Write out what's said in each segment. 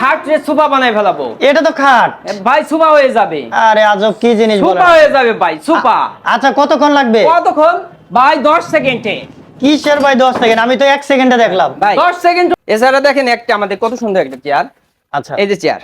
খাট রে সুপা বানাই ফেলাবো। এটা তো খাট। ভাই সুপা হয়ে যাবে। আরে আজব কি জিনিস সুপা হয়ে যাবে ভাই সুপা আচ্ছা কতক্ষণ লাগবে? কতক্ষণ? ভাই দশ সেকেন্ডে। কিসের ভাই দশ সেকেন্ড? আমি তো এক সেকেন্ডে দেখলাম। ভাই দশ সেকেন্ড এছাড়া দেখেন একটা আমাদের কত সুন্দর একটা চেয়ার আচ্ছা। এই যে চেয়ার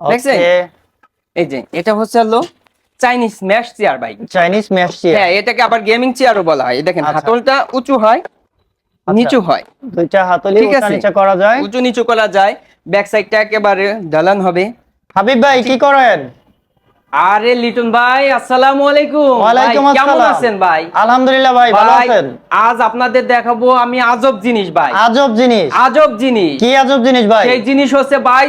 দেখছেন? এই যে এটা হচ্ছে হলো চাইনিজ ম্যাশ চেয়ার ভাই। চাইনিজ ম্যাশ চেয়ার হ্যাঁ এটাকে আবার গেমিং চেয়ারও বলা হয়। দেখেন আচ্ছা। হাতলটা উঁচু হয় নিচু হয়। দুইটা হাতলি আছে। নিচে করা যায়। উঁচু নিচু করা যায়। ব্যাক সাইডটা একেবারে ঢালান হবে। হাবিব ভাই কি করেন? আরে লিটন ভাই আসসালামু আলাইকুম। ওয়ালাইকুম কেমন আছেন ভাই? আলহামদুলিল্লাহ ভাই ভালো আছেন? আজ আপনাদের দেখাবো আমি আজব জিনিস ভাই। আজব জিনিস? আজব জিনিস। কি আজব জিনিস ভাই? সেই জিনিস হচ্ছে ভাই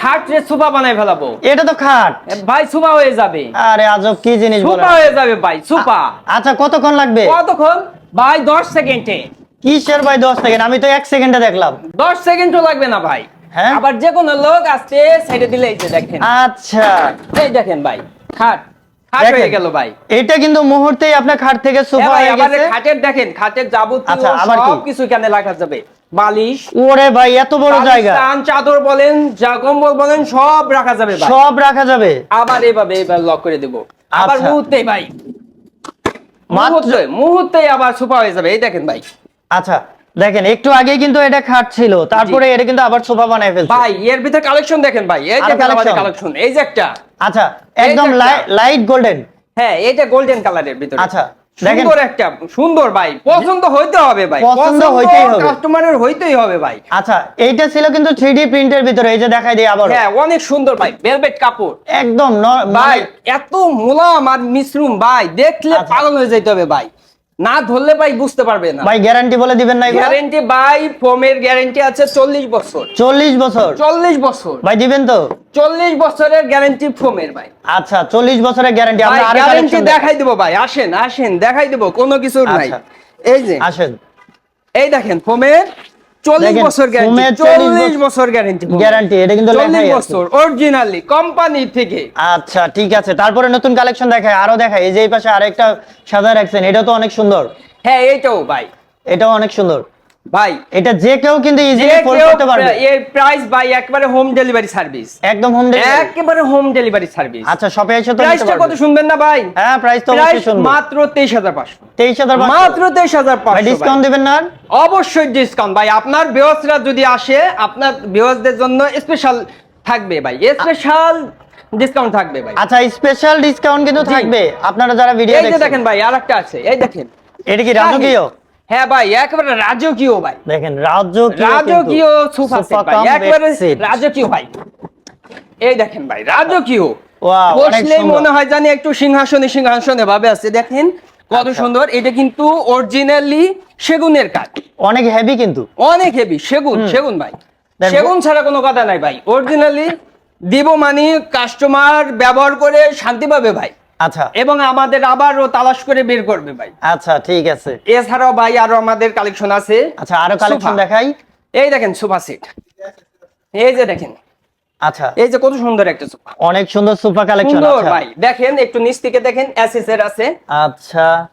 খাট রে সুপা বানাই ফেলাবো। এটা তো খাট। ভাই সুপা হয়ে যাবে। আরে আজব কি জিনিস সুপা হয়ে যাবে ভাই সুপা। আচ্ছা কতক্ষণ লাগবে? কতক্ষণ? ভাই দশ সেকেন্ডে। কিসের ভাই দশ সেকেন্ড আমি তো এক সেকেন্ডে দেখলাম। দশ সেকেন্ডও লাগবে না ভাই। হ্যাঁ? আবার যে কোনো লোক আসছে সাইডে দিলে এই যে দেখেন। আচ্ছা। এই দেখেন ভাই খাট। খাট হয়ে গেল ভাই। এটা কিন্তু মুহূর্তেই আপনার খাট থেকে সোফা হয়ে গেছে। খাটের দেখেন খাটের যাবতীয় আচ্ছা? সব কিছু এখানে রাখা যাবে। বালিশ। ওরে ভাই এত বড় জায়গা। পাকিস্তান চাদর বলেন যা কম্বল বলেন সব রাখা যাবে ভাই। সব রাখা যাবে। আবার এভাবে এবার লক করে দেব। আবার মুহূর্তেই ভাই। মুহূর্তে মুহূর্তে আবার সোফা হয়ে যাবে। এই দেখেন ভাই। আচ্ছা দেখেন একটু আগে কিন্তু এটা খাট ছিল। তারপরে এটা কিন্তু আবার সোফা বানায় ফেলছে। ভাই এর ভিতরে কালেকশন দেখেন ভাই। এই collection? কালেকশন এই যে একটা। আচ্ছা একদম লাইট গোল্ডেন হ্যাঁ এটা গোল্ডেন কালারের ভিতরে। আচ্ছা দেখেন। সুন্দর একটা সুন্দর ভাই। পছন্দ হইতে হবে ভাই। পছন্দ হইতেই হবে। কাস্টমারের হইতেই হবে ভাই। আচ্ছা এইটা ছিল কিন্তু থ্রি প্রিন্টের ভিতরে। এই যে দেখাই দিই আবার হ্যাঁ অনেক সুন্দর ভাই। ভেলভেট কাপড়। একদম ভাই মানে- এত মোলাম আর মিশ্রুম ভাই। দেখলে আচ্ছা। পাগল হয়ে যাইতে হবে ভাই। না ধরলে ভাই বুঝতে পারবে না। ভাই গ্যারান্টি বলে দিবেন না গ্যারান্টি ভাই ফোমের গ্যারান্টি আছে চল্লিশ বছর। চল্লিশ বছর? চল্লিশ বছর। ভাই দিবেন তো? চল্লিশ বছরের গ্যারান্টি ফোমের ভাই। আচ্ছা চল্লিশ বছরের গ্যারান্টি গ্যারান্টি আমরা আরও গ্যারেন্টি collection দেখাই দেবো ভাই আসেন আসেন দেখাই দেবো কোনো কিছু নাই। আচ্ছা। এই যে আসেন। এই দেখেন ফোমের চল্লিশ দেখেন, বছর গ্যারেন্টি 40 বছর- গ্যারান্টি গ্যারান্টি এটা কিন্তু আছে। বছর অরিজিনালি কোম্পানি থেকে। আচ্ছা ঠিক আছে। তারপরে নতুন কালেকশন দেখায় আরও দেখায় এই যে এই পাশে আরেকটা সাদা রাখছেন এটা তো অনেক সুন্দর। হ্যাঁ এইটাও ভাই। এটাও অনেক সুন্দর। ভাই এটা যে কেউ কিন্তু ইজিলি ফোল্ড করতে পারবে। এর প্রাইস ভাই একবারে হোম ডেলিভারি সার্ভিস একদম হোম ডেলিভারি একেবারে হোম ডেলিভারি সার্ভিস আচ্ছা শপে এসে তো প্রাইসটা কত শুনবেন না ভাই? হ্যাঁ প্রাইস তো অবশ্যই প্রাইস শুনব। মাত্র তেইশ হাজার পাঁচশো। 23500 মাত্র তেইশ হাজার ভাই পাঁচশো ডিসকাউন্ট দিবেন না অবশ্যই ডিসকাউন্ট ভাই। আপনার বিহসরা যদি আসে আপনার বিহসদের জন্য স্পেশাল থাকবে ভাই। স্পেশাল ডিসকাউন্ট থাকবে ভাই। আচ্ছা স্পেশাল ডিসকাউন্ট কিন্তু থাকবে। আপনারা যারা ভিডিও যে দেখেন ভাই আরেকটা আছে। এই দেখেন। এটা কি রাজকীয়? হ্যাঁ ভাই একেবারে রাজকীয় ভাই। দেখেন রাজকীয় রাজকীয় সোফা সেট ভাই একেবারে রাজকীয় ভাই। এই দেখেন ভাই রাজকীয়। বসলেই মনে হয় জানি একটু সিংহাসনে সিংহাসনে ভাবে আছে। দেখেন কত আচ্ছা। সুন্দর এটা কিন্তু অরিজিনালি সেগুনের কাঠ। অনেক হেভি কিন্তু। অনেক হেভি সেগুন সেগুন ভাই। সেগুন ছাড়া কোনো কথা নাই ভাই। অরিজিনালি দিব মানে কাস্টমার ব্যবহার করে শান্তি পাবে ভাই। আচ্ছা। এবং আমাদের আবারও তালাশ করে বের করবে ভাই। আচ্ছা ঠিক আছে। এছাড়াও ভাই আরও আমাদের কালেকশন আছে। আচ্ছা আরও কালেকশন দেখাই। এই দেখেন সোফা সেট এই যে দেখেন। আচ্ছা। এই যে কত সুন্দর একটা সোফা অনেক সুন্দর সোফা কালেকশন আচ্ছা ভাই। দেখেন একটু নিচ থেকে দেখেন এসএস এর আছে। আচ্ছা।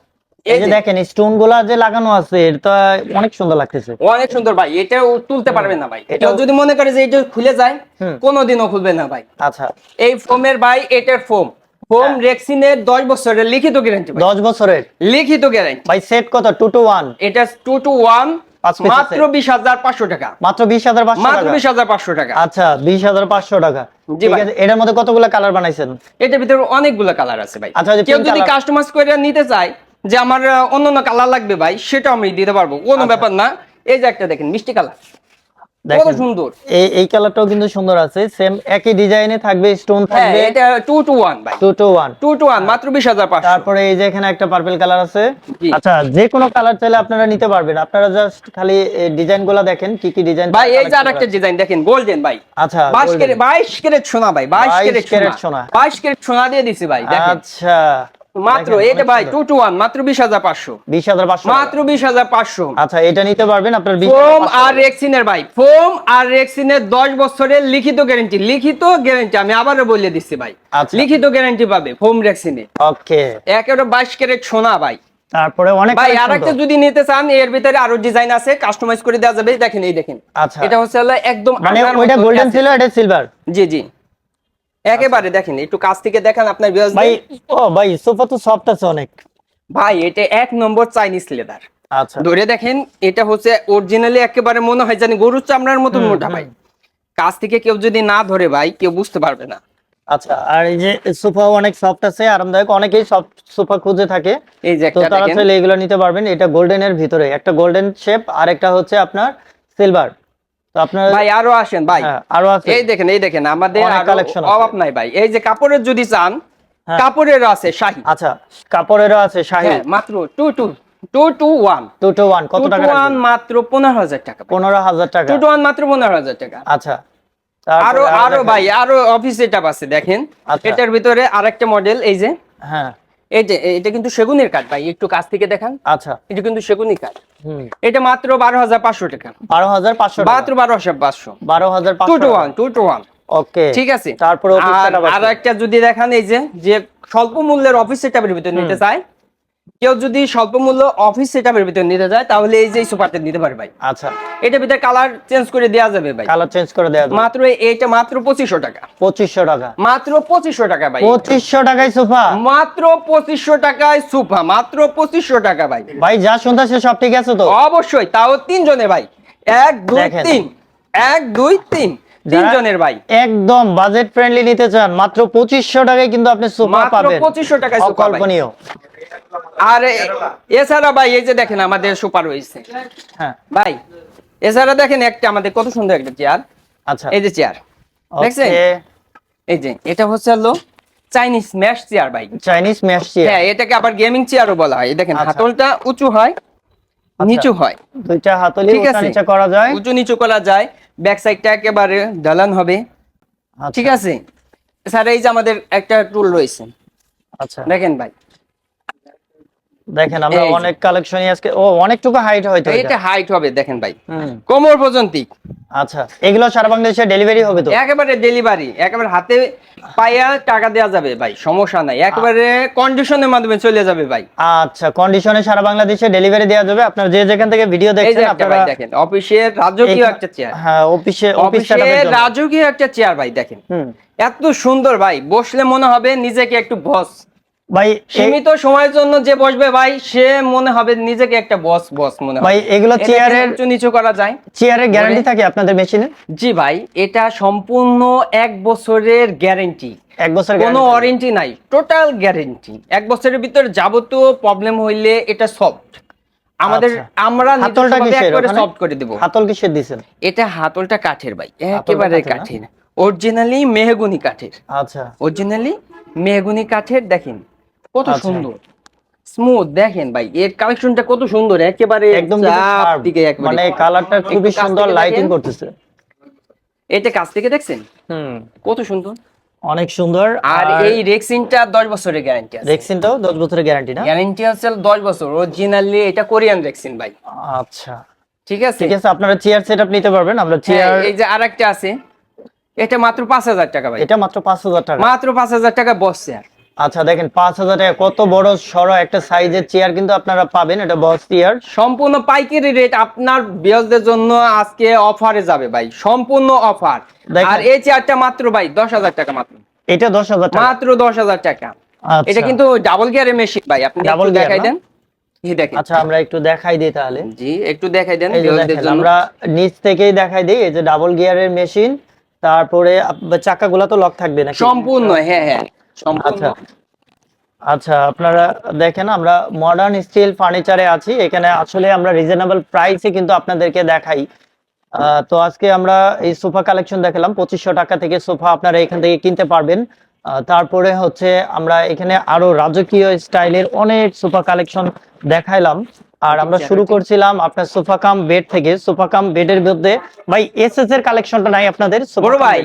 এই যে দেখেন স্টোনগুলা যে লাগানো আছে এটা অনেক সুন্দর লাগতেছে। অনেক সুন্দর ভাই। এটাও তুলতে পারবে না ভাই। এটাও- যদি মনে করে যে এটা খুলে যায়। কোনোদিনও খুলবে না ভাই। আচ্ছা। এই ফোমের ভাই এটার ফোম হ্যাঁ। রেক্সিনের দশ বছরের লিখিত গ্যারান্টি দশ বছরের? লিখিত গ্যারান্টি ভাই সেট কত? টু টু ওয়ান এটা টু টু ওয়ান মাত্র আছে। বিশ হাজার পাঁচশো টাকা। মাত্র বিশ হাজার পাঁচশো মাত্র টাকা? বিশ হাজার পাঁচশো টাকা। আচ্ছা বিশ হাজার পাঁচশো টাকা। জি ঠিক। আছে এটার মধ্যে কতগুলো কালার বানাইছেন? এটার ভিতরে অনেকগুলো কালার আছে ভাই। আচ্ছা, কেউ যদি কাস্টমাইজ করে নিতে চায় যে আমার অন্য অন্য কালার লাগবে ভাই সেটা আমি দিতে পারব। কোনো আচ্ছা। ব্যাপার না। এই যে একটা দেখেন মিষ্টি কালার কত সুন্দর। এই এই কালারটাও কিন্তু সুন্দর আছে সেম একই ডিজাইনে থাকবে স্টোন হ্যাঁ থাকবে। এটা টু টু ওয়ান ভাই। Two two one two two one মাত্র বিশ হাজার পাঁচশো। তারপরে এই যে এখানে একটা পার্পল কালার আছে। আচ্ছা যে কোনো কালার চাইলে আপনারা নিতে পারবেন। আপনারা জাস্ট খালি ডিজাইনগুলা দেখেন কি কি ডিজাইন ভাই এই যে আরেকটা ডিজাইন দেখেন গোল্ডেন ভাই। আচ্ছা বাইশ golden। ক্যারেট বাইশ ক্যারেট সোনা ভাই বাইশ 22 ক্যারেট সোনা। সোনা। বাইশ ক্যারেট সোনা দিয়ে দিছি ভাই দেখেন। আচ্ছা। মাত্র এটা ভাই টু টু ওয়ান মাত্র বিশ হাজার পাঁচশো। বিশ হাজার পাঁচশো? মাত্র বিশ হাজার পাঁচশো। আচ্ছা এটা নিতে পারবেন আপনার ফোম আর রেক্সিনের ভাই ফোম আর রেক্সিনের দশ বছরের লিখিত গ্যারান্টি লিখিত গ্যারান্টি আমি আবারও বলে দিচ্ছি ভাই। আচ্ছা। লিখিত গ্যারান্টি পাবে ফোম রেক্সিনে। ওকে। একেবারে বাইশ ক্যারেট সোনা ভাই। তারপরে অনেক ভাই collection আর একটা যদি নিতে চান এর ভিতরে আরও ডিজাইন আছে কাস্টমাইজ করে দেওয়া যাবে। দেখেন এই দেখেন। আচ্ছা। এটা হচ্ছে একদম মানে ওইটা গোল্ডেন ছিল এটা সিলভার জি জি। একেবারে দেখেন একটু কাছ থেকে দেখেন আপনার ভাই ও ভাই সোফা তো সফট আছে অনেক। ভাই এটা এক নম্বর চাইনিজ লেদার আচ্ছা। ধরে দেখেন এটা হচ্ছে অরিজিনালি একেবারে মনে হয় জানি গরুর চামড়ার হুম, মোটা ভাই। কাছ থেকে কেউ যদি না ধরে ভাই কেউ বুঝতে পারবে না। আচ্ছা আর এই যে সোফা অনেক সফট আছে আরামদায়ক। অনেকেই সফট সোফা খুঁজে থাকে। এই যে তো একটা তারা চাইলে এগুলো নিতে পারবেন। এটা গোল্ডেনের ভিতরে। একটা গোল্ডেন শেপ আর একটা হচ্ছে আপনার সিলভার ভাই আরও আসেন ভাই। হ্যাঁ, আরও এই দেখেন এই দেখেন আমাদের। অভাব নাই ভাই। এই যে কাপড়ের যদি চান হ্যাঁ। কাপড়ের আছে শাহী। আচ্ছা কাপড়েরও আছে শাহি। হ্যাঁ মাত্র two two two two one two two one কত টাকা ওয়ান মাত্র পনেরো হাজার টাকা পনেরো হাজার টাকা। টু টু ওয়ান মাত্র পনেরো হাজার টাকা। আচ্ছা আরও আরও। ভাই আরও অফিস আছে দেখেন। আচ্ছা। এটার ভিতরে আরেকটা মডেল এই যে। হ্যাঁ। এটা কিন্তু সেগুনের কাঠ ভাই একটু কাছ থেকে দেখান। আচ্ছা। এটা কিন্তু সেগুনি কাঠ। এটা মাত্র বারো হাজার পাঁচশো টাকা। বারো হাজার পাঁচশো মাত্র বারো হাজার পাঁচশো। বারো হাজার two two one two two one. Okay. ঠিক আছে? তারপরে। আর একটা যদি দেখান এই যে যে স্বল্প মূল্যের অফিসের টেবিলের ভিতরে নিতে চায় কেউ যদি স্বল্প মূল্য অফিস সেটআপের ভিতরে নিতে যায় তাহলে এই যে সুপারটা নিতে পারে ভাই। আচ্ছা। এটার ভিতরে কালার চেঞ্জ করে দেওয়া যাবে ভাই। কালার চেঞ্জ করে দেওয়া যাবে। মাত্র এইটা মাত্র পঁচিশশো টাকা। পঁচিশশো টাকা। মাত্র পঁচিশশো টাকা ভাই। পঁচিশশো টাকায় সোফা? মাত্র পঁচিশশো টাকায় সুফা মাত্র পঁচিশশো টাকা ভাই। ভাই যা শুনতেছে সব ঠিক আছে তো? অবশ্যই তাও তিনজনে ভাই। এক দুই। তিন। এক দুই তিন। তিনজনের ভাই। একদম বাজেট ফ্রেন্ডলি নিতে চান মাত্র পঁচিশশো টাকায় কিন্তু আপনি সোফা মাত্র 2500 টাকায় সোফা আর এছাড়া ভাই এই যে দেখেন আমাদের সুপার রয়েছে। হ্যাঁ। ভাই এছাড়া দেখেন একটা আমাদের কত সুন্দর একটা চেয়ার আচ্ছা। এই যে চেয়ার দেখছেন? এই যে এটা হচ্ছে হলো চাইনিজ ম্যাশ চেয়ার ভাই। চাইনিজ ম্যাশ চেয়ার হ্যাঁ এটাকে আবার গেমিং চেয়ারও বলা হয়। দেখেন আচ্ছা। হাতলটা উঁচু হয় নিচু হয়। দুইটা হাতলি ঠিক উঁচা। নিচা করা যায়। উঁচু নিচু করা যায়। ব্যাক সাইডটা একেবারে ঢালান হবে। আচ্ছা, ঠিক আছে? স্যার এই যে আমাদের একটা টুল রয়েছে। আচ্ছা। দেখেন ভাই। দেখেন আমরা অনেক কালেকশনই আজকে ও অনেকটুকু হাইট হয়তো এটা। হাইট হবে দেখেন ভাই। কোমর পর্যন্ত। আচ্ছা এগুলো সারা বাংলাদেশে ডেলিভারি হবে তো? একেবারে ডেলিভারি একেবারে হাতে পাইয়া টাকা দেওয়া যাবে ভাই সমস্যা নাই। একেবারে কন্ডিশনের মাধ্যমে চলে যাবে ভাই। আচ্ছা কন্ডিশনে সারা বাংলাদেশে ডেলিভারি দেওয়া যাবে। আপনার যে যেখান থেকে ভিডিও দেখছেন আপনারা দেখেন অফিসের রাজকীয় একটা চেয়ার হ্যাঁ অফিসে অফিস অফিসের। রাজকীয় একটা চেয়ার ভাই দেখেন। এত সুন্দর ভাই বসলে মনে হবে নিজেকে একটু বস ভাই সীমিত সময়ের জন্য যে বসবে ভাই সে মনে হবে নিজেকে একটা বস বস মনে ভাই এগুলো চেয়ারের উঁচু নিচু করা যায়। চেয়ারের গ্যারান্টি থাকে আপনাদের মেশিনে জি ভাই এটা সম্পূর্ণ এক বছরের গ্যারেন্টি এক বছর কোনো ওয়ারেন্টি নাই টোটাল গ্যারেন্টি এক বছরের ভিতরে যাবতীয় প্রবলেম হইলে এটা সফট আমাদের আচ্ছা। আমরা হাতলটা নিজস্বভাবে কিসের সফট করে দেব। হাতল কিসের দিছেন? এটা হাতলটা কাঠের ভাই একেবারে কাঠের কাঠের। অরিজিনালি মেহগুনি কাঠের। আচ্ছা। অরিজিনালি মেহগুনি কাঠের দেখেন কত আচ্ছা। সুন্দর। স্মুথ দেখেন ভাই এর কালেকশনটা কত সুন্দর একেবারে একদম দিকে মানে কালারটা খুবই সুন্দর লাইটিং করতেছে। এটা কাছ থেকে দেখছেন? হুম। কত সুন্দর। অনেক সুন্দর আর এই রেক্সিনটা দশ বছরের গ্যারান্টি আছে। রেক্সিনটাও দশ বছরের গ্যারান্টি না? গ্যারান্টি আছে দশ বছর। অরিজিনালি এটা কোরিয়ান রেক্সিন ভাই। আচ্ছা। ঠিক আছে? ঠিক আছে আপনারা চেয়ার সেটআপ নিতে পারবেন আমরা হ্যাঁ, চেয়ার এই যে আরেকটা আছে এটা মাত্র পাঁচ হাজার টাকা ভাই। এটা মাত্র পাঁচ হাজার টাকা। মাত্র পাঁচ হাজার টাকা বস চেয়ার আচ্ছা দেখেন পাঁচ হাজার টাকা কত বড় সড়ো একটা সাইজের চেয়ার কিন্তু আপনারা পাবেন এটা বস চেয়ার সম্পূর্ণ পাইকারি রেট আপনার বিয়সদের জন্য আজকে অফারে যাবে ভাই সম্পূর্ণ অফার। আর এই চেয়ারটা মাত্র ভাই দশ হাজার টাকা মাত্র। এটা দশ হাজার টাকা। মাত্র দশ হাজার টাকা। আচ্ছা। এটা কিন্তু ডাবল গিয়ারের মেশিন ভাই আপনি ডাবল দেখাই দেন। এই দেখেন। আচ্ছা আমরা একটু দেখাই দিই তাহলে। জি একটু দেখাই দেন। আমরা নিচ থেকেই দেখাই দিই এই যে ডাবল গিয়ারের মেশিন তারপরে চাকাগুলা তো লক থাকবে না সম্পূর্ণ হ্যাঁ হ্যাঁ। আচ্ছা। আচ্ছা আপনারা দেখেন আমরা মডার্ন স্টিল ফার্নিচারে আছি। এখানে আসলে আমরা রিজনেবল প্রাইসে কিন্তু আপনাদেরকে দেখাই। তো আজকে আমরা এই সোফা কালেকশন দেখালাম। পঁচিশশো টাকা থেকে সোফা আপনারা এখান থেকে কিনতে পারবেন। তারপরে হচ্ছে আমরা এখানে আরও রাজকীয় স্টাইলের অনেক সোফা কালেকশন দেখাইলাম। আর আমরা শুরু করছিলাম আপনার সোফা কাম বেড থেকে। সোফা কাম বেডের মধ্যে ভাই এস এস এর কালেকশনটা নাই আপনাদের? ভাই?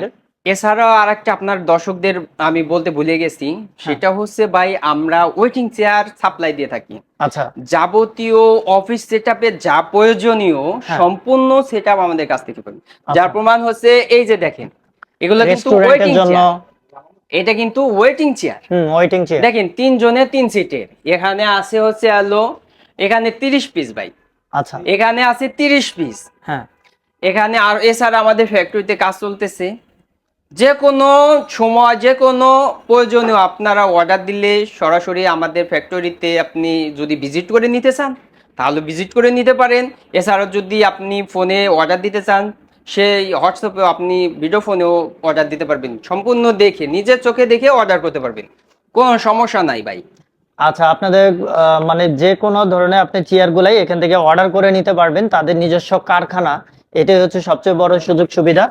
এছাড়াও আর একটা আপনার দর্শকদের আমি বলতে ভুলে গেছি সেটা হচ্ছে ভাই আমরা ওয়েটিং চেয়ার সাপ্লাই দিয়ে থাকি। আচ্ছা। যাবতীয় অফিস সেটআপে যা প্রয়োজনীয় হ্যাঁ। সম্পূর্ণ সেটআপ আমাদের কাছ থেকে পাবেন যার প্রমাণ হচ্ছে এই যে দেখেন এগুলো কিন্তু ওয়েটিং চেয়ার এটা কিন্তু ওয়েটিং চেয়ার ওয়েটিং চেয়ার দেখেন তিন জনের তিন সিটের এখানে আছে হচ্ছে আলো এখানে তিরিশ পিস ভাই। আচ্ছা। এখানে আছে তিরিশ পিস হ্যাঁ। এখানে আর এছাড়া আমাদের ফ্যাক্টরিতে কাজ চলতেছে। যে কোনো সময় যে কোনো প্রয়োজনীয় আপনারা অর্ডার দিলে সরাসরি আমাদের ফ্যাক্টরিতে আপনি যদি ভিজিট করে নিতে চান, তাহলে ভিজিট করে নিতে পারেন। এছাড়াও যদি আপনি ফোনে অর্ডার দিতে চান, সেই হোয়াটসঅ্যাপেও আপনি ভিডিও ফোনেও অর্ডার দিতে পারবেন। সম্পূর্ণ দেখে, নিজের চোখে দেখে অর্ডার করতে পারবেন। কোনো সমস্যা নাই ভাই। আচ্ছা আপনাদের মানে যে কোনো ধরনের আপনি চেয়ার গুলাই এখান থেকে অর্ডার করে নিতে পারবেন। তাদের নিজস্ব কারখানা। এটাই হচ্ছে সবচেয়ে বড় সুযোগ সুবিধা।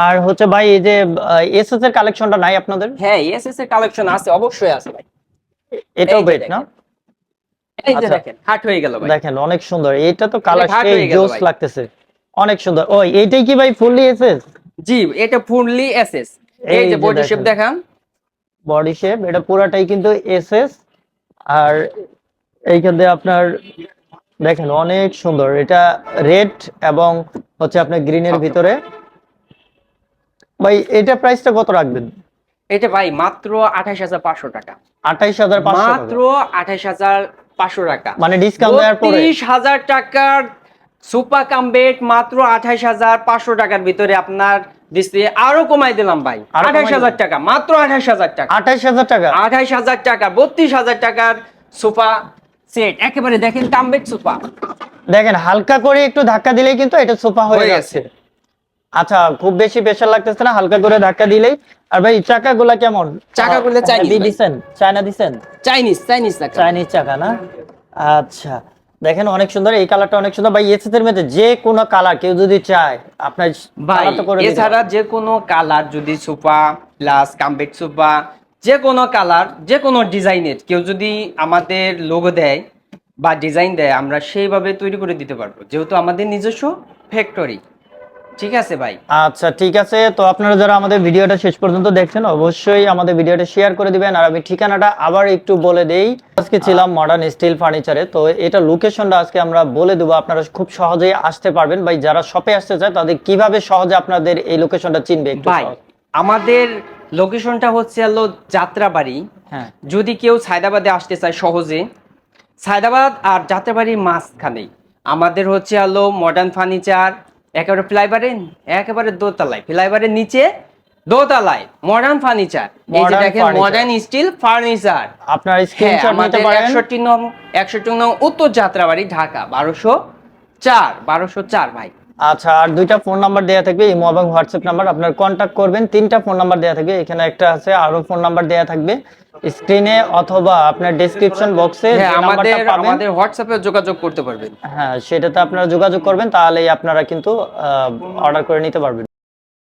আর হচ্ছে ভাই এই যে এসএস এর কালেকশনটা নাই আপনাদের? হ্যাঁ এসএস এর কালেকশন আছে অবশ্যই আছে ভাই। এটাও বেড না এই যে আচ্ছা। দেখেন হাট হয়ে গেল ভাই। দেখেন অনেক সুন্দর। এইটা তো কালার সেই জোস লাগতেছে। অনেক সুন্দর। ওই এইটাই কি ভাই ফুললি এসএস জি এটা ফুললি এসএস এই যে বডি শেপ দেখান। বডি শেপ এটা পুরাটাই কিন্তু এসএস আর এইখান দিয়ে আপনার দেখেন অনেক সুন্দর। এটা রেড এবং হচ্ছে আপনার গ্রিনের ভিতরে। ভাই এটা প্রাইসটা কত রাখবেন? এটা ভাই মাত্র আঠাশ হাজার পাঁচশো টাকা। আঠাইশ হাজার মাত্র আঠাশ হাজার পাঁচশো টাকা। মানে ডিসকাউন্ট দেওয়ার পরে। বত্রিশ হাজার টাকার সুপার কামবেট মাত্র আঠাশ হাজার পাঁচশো টাকার ভিতরে আপনার ডিসপ্লে আরও কমাই দিলাম ভাই। কমাই হাজার টাকা মাত্র আঠাশ হাজার টাকা। আঠাইশ হাজার টাকা। আঠাশ হাজার টাকা বত্রিশ হাজার টাকার সোফা সেট একেবারে দেখেন কামবেট সোফা। দেখেন হালকা করে একটু ধাক্কা দিলেই কিন্তু এটা সোফা হয়ে গেছে। আচ্ছা খুব বেশি প্রেশার লাগতেছে না হালকা করে ধাক্কা দিলেই। আর ভাই চাকাগুলা কেমন? চাকাগুলো Chinese দিছেন? চায়না দিছেন? চাইনিজ চাইনিজ টাকা চাইনিজ চাকা না? আচ্ছা দেখেন অনেক সুন্দর এই কালারটা অনেক সুন্দর। ভাই এসএস এর মধ্যে যে কোনো কালার কেউ যদি চায় আপনার ভাই এছাড়া যে কোনো কালার যদি সোফা প্লাস কামবেট সোফা যে কোনো কালার যে কোনো ডিজাইনের কেউ যদি আমাদের লোগো দেয় বা ডিজাইন দেয় আমরা সেইভাবে তৈরি করে দিতে পারব। যেহেতু আমাদের নিজস্ব ফ্যাক্টরি ঠিক আছে ভাই? আচ্ছা ঠিক আছে। তো আপনারা যারা আমাদের ভিডিওটা শেষ পর্যন্ত দেখছেন অবশ্যই আমাদের ভিডিওটা শেয়ার করে দিবেন। আর আমি ঠিকানাটা আবার একটু বলে দেই। আজকে ছিলাম মডার্ন স্টিল ফার্নিচারে তো এটা লোকেশনটা আজকে আমরা বলে দেবো। আপনারা খুব সহজেই আসতে পারবেন। ভাই যারা শপে আসতে চায় তাদের কীভাবে সহজে আপনাদের এই লোকেশনটা চিনবে একটু। আমাদের লোকেশনটা হচ্ছে হলো যাত্রাবাড়ি। হ্যাঁ। যদি কেউ সায়দাবাদে আসতে চায় সহজে সায়দাবাদ আর যাত্রাবাড়ির মাঝখানেই। আমাদের হচ্ছে হলো মডার্ন ফার্নিচার একেবারে ফ্লাইবারে একেবারে দোতলায়। ফ্লাইবারের নিচে দোতলায় মডার্ন ফার্নিচার এই যে দেখেন মডার্ন স্টিল ফার্নিচার আপনার হ্যাঁ স্ক্রিনশট নিতে আমাদের পারেন। একষট্টি নং একষট্টি নং উত্তর যাত্রাবাড়ি ঢাকা বারোশো চার বারোশো চার ভাই। আচ্ছা আর দুইটা ফোন নাম্বার দেওয়া থাকবে ইমো এবং হোয়াটসঅ্যাপ নাম্বার। আপনার কন্ট্যাক্ট করবেন তিনটা ফোন নাম্বার দেওয়া থাকবে এখানে একটা আছে আরও ফোন নাম্বার দেওয়া থাকবে। স্ক্রিনে অথবা আপনার ডেসক্রিপশন বক্সে হ্যাঁ নাম্বারটা আমাদের আমাদের হোয়াটসঅ্যাপে যোগাযোগ করতে পারবেন। হ্যাঁ সেটাতে আপনারা যোগাযোগ করবেন তাহলেই আপনারা কিন্তু অর্ডার করে নিতে পারবেন।